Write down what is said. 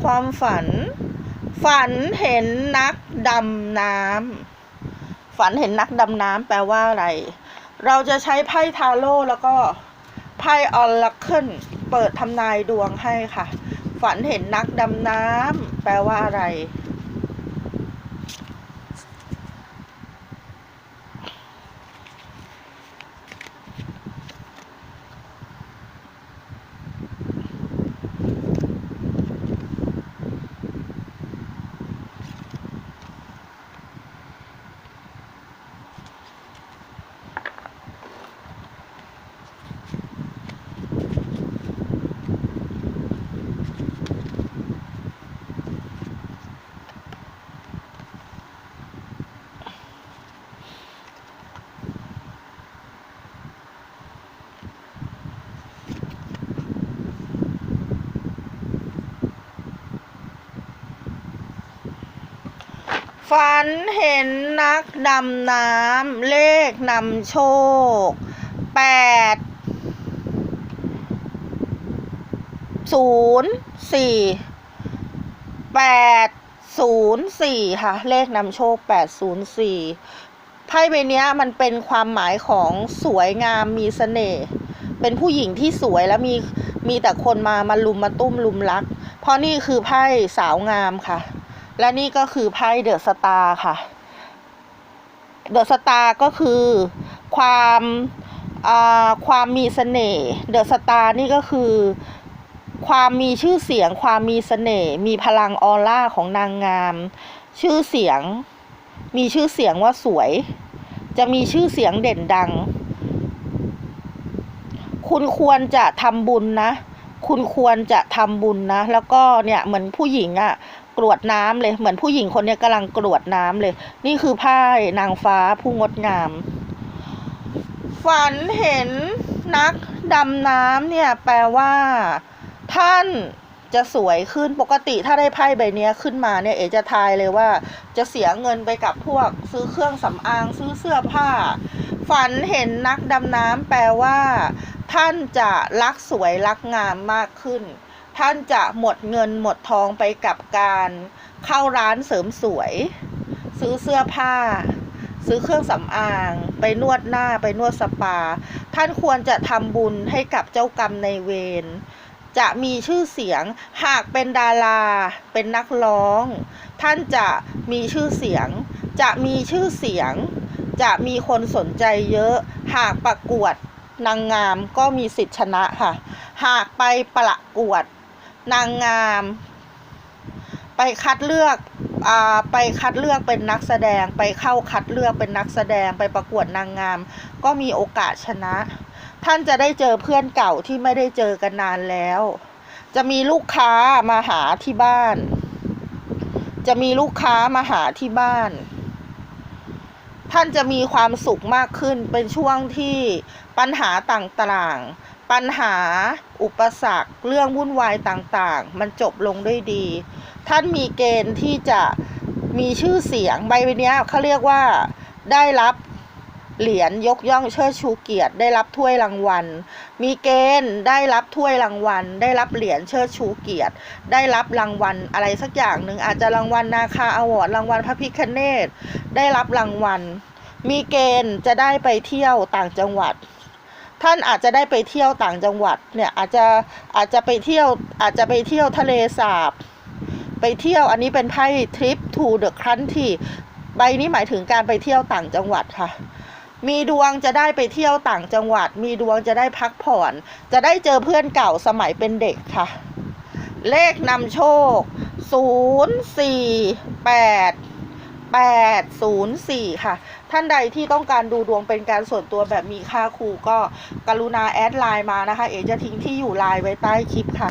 ความฝัน ฝันเห็นนักดำน้ำฝันเห็นนักดำน้ำแปลว่าอะไร เราจะใช้ไพ่ทาโร่แล้วก็ไพ่ออลลัคเคิลเปิดทำนายดวงให้ค่ะ ฝันเห็นนักดำน้ำแปลว่าอะไร ฝันเห็นนักดำน้ำเลขนำโชคแปดศูนย์สี่แปดศูนย์สี่ค่ะ เลขนำโชคแปดศูนย์สี่ไพ่ใบนี้มันเป็นความหมายของสวยงามมีเสน่ห์เป็นผู้หญิงที่สวยแล้วมีมีแต่คนมามาลุมมาตุ้มลุมรัก เพราะนี่คือไพ่สาวงามค่ะ และนี่ก็คือไพ่เดอะสตาร์ค่ะ เดอะสตาร์ก็คือความความมีเสน่ห์ เดอะสตาร์นี่ก็คือ ความมีชื่อเสียง ความมีเสน่ห์ มีพลังออร่าของนางงาม ชื่อเสียง มีชื่อเสียงว่าสวย จะมีชื่อเสียงเด่นดัง คุณควรจะทำบุญนะ คุณควรจะทำบุญนะ แล้วก็เนี่ยเหมือนผู้หญิงอะ่ะ กรวดน้ำเลยเหมือนผู้หญิงคนนี้ยกำลังกรวดน้ำเลย นี่คือไพ่นางฟ้าผู้งดงาม ฝันเห็นนักดำน้ำเนี่ยแปลว่า ท่านจะสวยขึ้นปกติถ้าได้ไพ่ใบเนี้ยขึ้นมาเนี่ยเอจะทายเลยว่า จะเสียเงินไปกับพวก ซื้อเครื่องสำอางซื้อเสื้อผ้า ฝันเห็นนักดำน้ำแปลว่า ท่านจะรักสวยรักงามมากขึ้น ท่านจะหมดเงินหมดทองไปกับการเข้าร้านเสริมสวย ซื้อเสื้อผ้า ซื้อเครื่องสำอาง ไปนวดหน้าไปนวดสปา ท่านควรจะทำบุญให้กับเจ้ากรรมในเวรจะมีชื่อเสียงหากเป็นดารา เป็นนักร้อง ท่านจะมีชื่อเสียง จะมีชื่อเสียง จะมีคนสนใจเยอะ หากประกวดนางงามก็มีสิทธิ์ชนะค่ะ หากไปประกวด นางงาม ไปคัดเลือกอไปคัดเลือกเป็นนักแสดง ไปเข้าคัดเลือกเป็นนักแสดงไปประกวดนางงาม ก็มีโอกาสชนะ ท่านจะได้เจอเพื่อนเก่าที่ไม่ได้เจอกันนานแล้ว จะมีลูกค้ามาหาที่บ้าน จะมีลูกค้ามาหาที่บ้านท่านจะมีความสุขมากขึ้นเป็นช่วงที่ปัญหาต่างๆ ปัญหา อุปสรรค เรื่องวุ่นวายต่างๆ มันจบลงด้วยดี ท่านมีเกณฑ์ที่จะมีชื่อเสียงใบเนี้ยเขาเรียกว่าได้รับเหรียญยกย่องเชิดชูเกียรติ ได้รับถ้วยรางวัล มีเกณฑ์ได้รับถ้วยรางวัล ได้รับเหรียญเชิดชูเกียรติ ได้รับรางวัลอะไรสักอย่างหนึ่งอาจจะรางวัลนาคาอวอร์ดรางวัลพระพิคเนตได้รับรางวัล มีเกณฑ์จะได้ไปเที่ยวต่างจังหวัด ท่านอาจจะได้ไปเที่ยวต่างจังหวัดเนี่ยอาจจะอาจจะไปเที่ยวอาจจะไปเที่ยวทะเลสาบ ไปเที่ยวอันนี้เป็นไพ่ trip to the country ใบนี้หมายถึงการไปเที่ยวต่างจังหวัดค่ะ มีดวงจะได้ไปเที่ยวต่างจังหวัด มีดวงจะได้พักผ่อน จะได้เจอเพื่อนเก่าสมัยเป็นเด็กค่ะ เลขนำโชค 0 4 8 8 0 4 ค่ะ ท่านใดที่ต้องการดูดวงเป็นการส่วนตัวแบบมีค่าครูก็กรุณาแอดไลน์มานะคะ เอจะทิ้งที่อยู่ไลน์ไว้ใต้คลิปค่ะ